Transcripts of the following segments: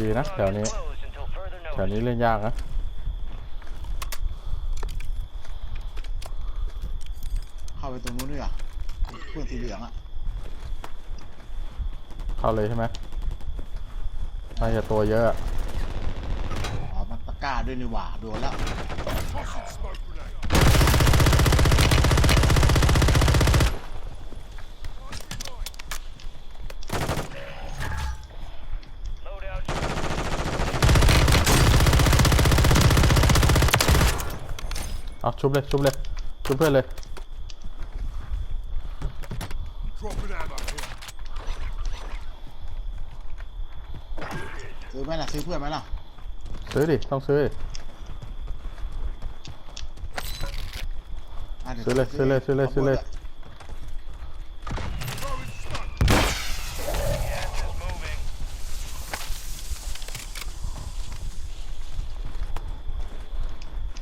ดีนะแถวนี้ แถวนี้เล่นยากนะเข้าไปตรงนู้นด้วยอะเพื่อนสีเหลืองอะเข้าเลยใช่ไหมน่าจะตัวเยอะอะอ๋อมันตะกร้าด้วยนี่หว่าโดนแล้ว เอาชุบเลยชุบเลยชุบเพื่อนเลย Dropping ammo here. ซื้อไหมล่ะซื้อเพื่อนไหมล่ะซื้อดิต้องซื้อดิะดี๋วซื้อเลยซื้อเลยซื้อเลยซื้อเลย Throwing smoke.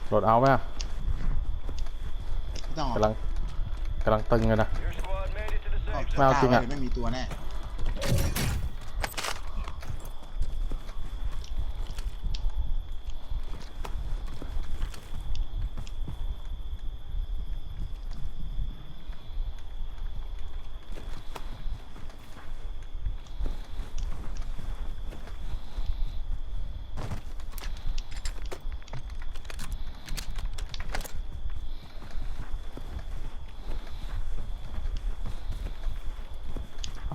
โหลดเอาไหมอะไม่ ต้องกำลังกำลังตึงเลยนะ ไม่เอาจริงอะ ไม่มีตัวแน่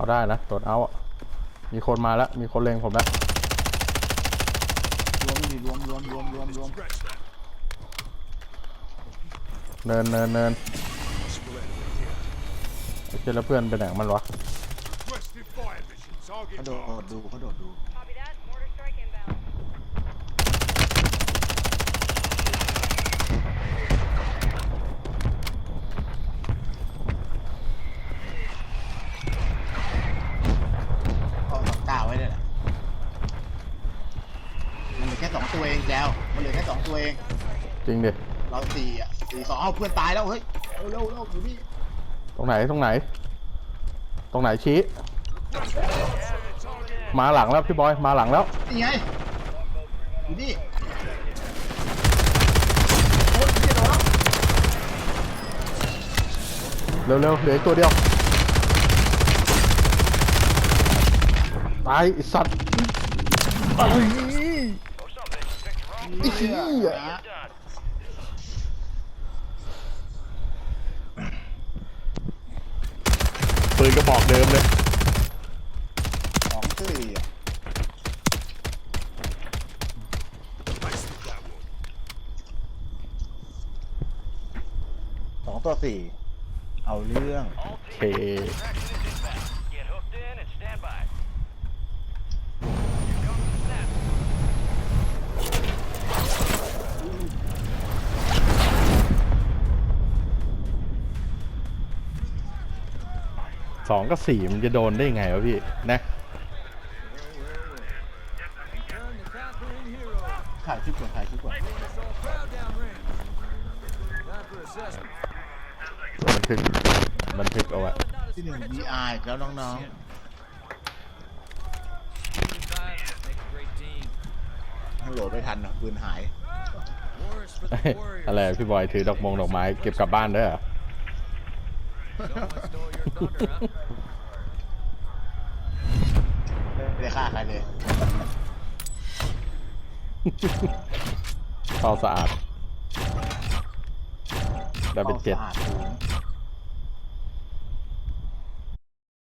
เอาได้นะโหลดเอาอะมีคนมาแล้ว มีคนเล็งผมแล้วรวมนี่รวมรวมรวมรวมรวม Scratch that. เนินเนินเนิน Possible enemy here. ไอ้เจ้าแล้วเพื่อนไปไหนของมันวะ Requested fire mission. เขา Target โด marked. ดดูเขาโดดดู Copy that. Mortar strike inbound. เอาตะกร้าไว้เลยแหละมันเหลือแค่สอง ตัวเองแจวมันเหลือแค่สองตัวเอง จริงดิเราสี่อะสี่สองเอาเพื่อนตายแล้วเฮ้ยเร็วเร็วเร็วอยู่นี่ตรงไหนตรงไหน ตรงไหนชี้ Target มาหลังแล้วพี่บอยมาหลังแล้ว นี่ไงอยู่นี่โอ้ยเหี้ยโดนแล้วเร็วๆเหลืออีกตัวเดียวตายไอ้สัตว์ ไอ้เหี้ยนะปืนกระบอกเดิมเลย สองสี่อะ Wasted that one. สองตัวสี่เอาเรื่องโอเค Get hooked in and stand by. สองกับสี่มันจะโดนได้ไงวะพี่นะถ่ายคลิปก่อนถ่ายคลิปก่อนบันทึกบันทึกเอาไว้ที่หนึ่ง VR อีกแล้วน้องๆโหลดไม่ทันอะปืนหาย อะไรพี่บอยถือดอกมงดอกไม้เก็บกลับบ้านเด้อ ไม่ได้ฆ่าใครเลยเข้าสะอาดได้เป็นเจ็ดอาสะอาศูนย์